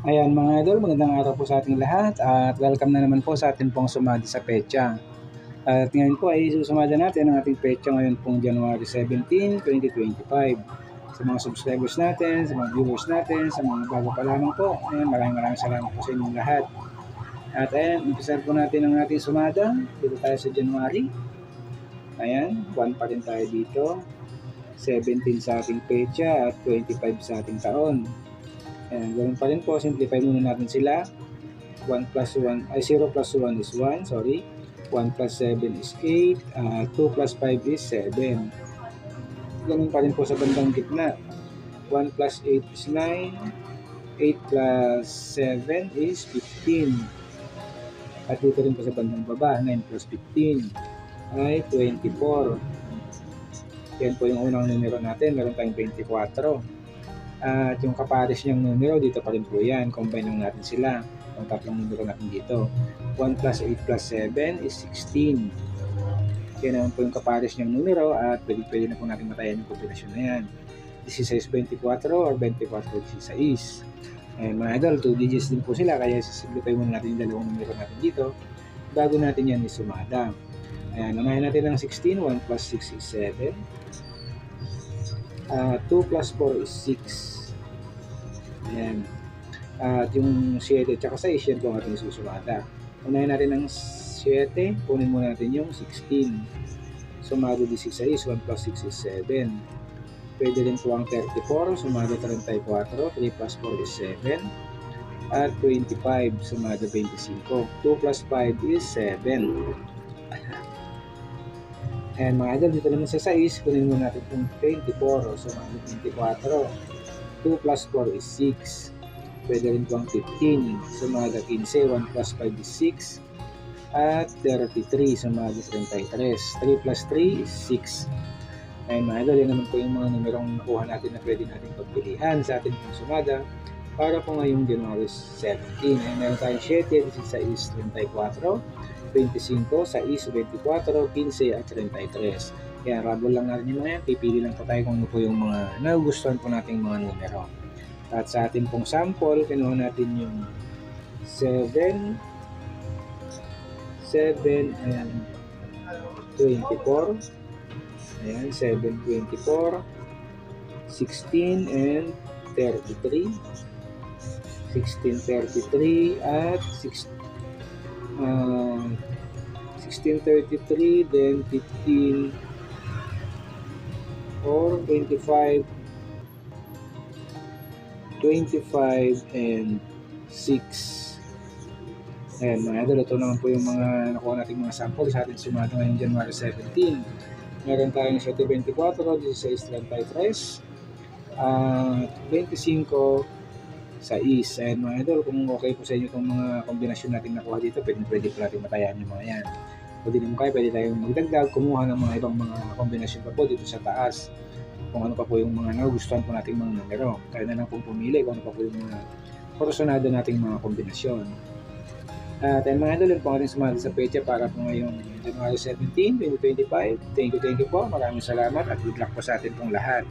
Ayan mga idol, magandang araw po sa ating lahat at welcome na naman po sa ating pong sumada sa pecha. At ngayon po ay susumada natin ang ating pecha ngayon pong January 17, 2025. Sa mga subscribers natin, sa mga viewers natin, sa mga bago pa lamang po, ayan, maraming maraming salamat po sa inyong lahat. At ayan, umpisan po natin ang ating sumada. Dito tayo sa January. Ayan, 1 pa rin tayo dito. 17 sa ating pecha at 25 sa ating taon. Ayan, ganun pa rin po. Simplify muna natin sila. 1 plus 1, ay 0 plus 1 is 1, sorry. 1 plus 7 is 8. Uh, 2 plus 5 is 7. Ganun pa rin po sa bandang gitna. 1 plus 8 is 9. 8 plus 7 is 15. At dito rin po sa bandang baba, 9 plus 15 ay 24. Yan po yung unang numero natin. Meron tayong 24. At yung kapares niyang numero, dito pa rin po yan. Combine lang natin sila. Ang tatlong numero natin dito. 1 plus 8 plus 7 is 16. Yan naman po yung kapares niyang numero at pwede, pwede na po natin matayan yung kombinasyon na yan. 16 24 or 24 16. Eh, mga idol, 2 digits din po sila kaya sisimplify muna natin yung dalawang numero natin dito bago natin yan isumada. Ayan, unahin natin ang 16, 1 plus 6 is 7. Uh, 2 plus 4 is 6. Ayan. At yung 7 at saka 6, yan po ang ating susumada. Unahin natin ang 7, kunin muna natin yung 16. Sumado di 6 is 1 plus 6 is 7. Pwede rin po ang 34, sumado 34, 3 plus 4 is 7. At 25, sumado 25. 2 plus 5 is 7. And mga idol, dito naman sa 6, kunin mo natin yung 24. So, mga 24. 2 plus 4 is 6. Pwede rin po ang 15. So, mga 15. 1 plus 5 is 6. At 33. So, mga 33. 3 plus 3 is 6. Ayun mga idol, yan naman po yung mga numerong nakuha natin na pwede natin pagpilihan sa ating pong sumada para po ngayong January 17. Ayun, meron tayong 7, 16, 34. 25, 6, 24, 15 at 33. Kaya rabol lang natin yung mga yan. Pipili lang po tayo kung ano po yung mga nagugustuhan po nating mga numero. At sa ating pong sample, kinuha natin yung 7, 7 and 24. Ayan, 7, 24, 16 and 33. 16, 33 at 6, uh, 1633 then 15 or 25 25 and 6 Ayan mga idol, naman po yung mga nakuha natin mga sample sa ating sumado ngayong January 17. Meron tayong 724, 1633, at 25 sa is. And mga idol, kung okay po sa inyo itong mga kombinasyon natin nakuha dito, pwede, pwede po natin matayan yung mga yan. Pwede naman kayo, pwede tayong magdagdag, kumuha ng mga ibang mga kombinasyon pa po dito sa taas. Kung ano pa po yung mga nagugustuhan po nating mga numero. Kaya na lang pong pumili kung ano pa po yung mga porsyonado nating mga kombinasyon. At uh, mga idol, yun po ating sumali sa pecha para po ngayong January 17, 2025. Thank you, thank you po. Maraming salamat at good luck po sa atin pong lahat.